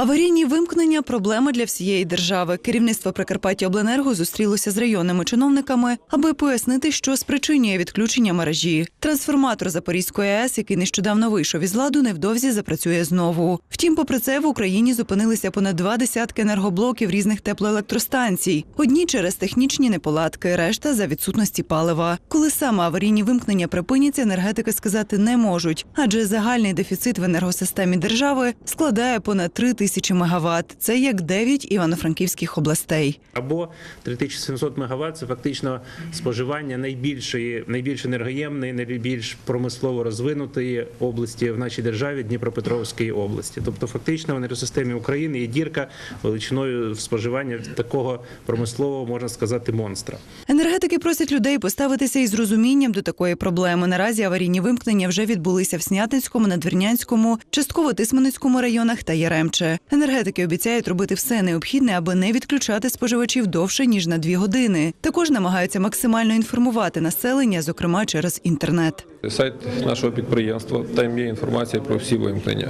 Аварійні вимкнення проблема для всієї держави. Керівництво Прикарпаття Обленерго зустрілося з районними чиновниками, аби пояснити, що спричинює відключення мережі. Трансформатор Запорізької АЕС, який нещодавно вийшов із ладу, невдовзі запрацює знову. Втім, попри це, в Україні зупинилися понад два десятки енергоблоків різних теплоелектростанцій. Одні через технічні неполадки, решта за відсутності палива. Коли саме аварійні вимкнення припиняться, енергетики сказати не можуть, адже загальний дефіцит в енергосистемі держави складає понад 3 тисячі мегаватт. Це як 9 івано-франківських областей. Або 3700 МВт – це фактично споживання найбільшої, найбільш енергоємної, найбільш промислово розвинутої області в нашій державі Дніпропетровської області. Тобто, фактично в енергосистемі України є дірка величиною споживання такого промислового, можна сказати, монстра. Енергетики просять людей поставитися із розумінням до такої проблеми. Наразі аварійні вимкнення вже відбулися в Снятинському, Надвірнянському, частково Тисменицькому районах та Яремче. Енергетики обіцяють робити все необхідне, аби не відключати споживачів довше ніж на дві години. Також намагаються максимально інформувати населення, зокрема через інтернет. Сайт нашого підприємства, там є інформація про всі вимкнення.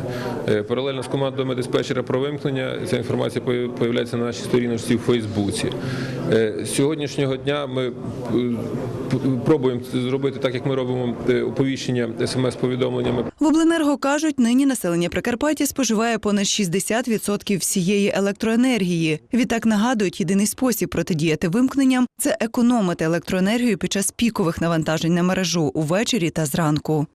Е, Паралельно з командою диспетчера про вимкнення ця інформація з'являється на нашій сторіночці в Фейсбуці. Е, сьогоднішнього дня ми е, пробуємо зробити так, як ми робимо оповіщення смс-повідомленнями В обленерго кажуть, нині населення Прикарпаття споживає понад 60% всієї електроенергії. Відтак нагадують, єдиний спосіб протидіяти вимкненням це економити електроенергію під час пікових навантажень на мережу увечері та зранку.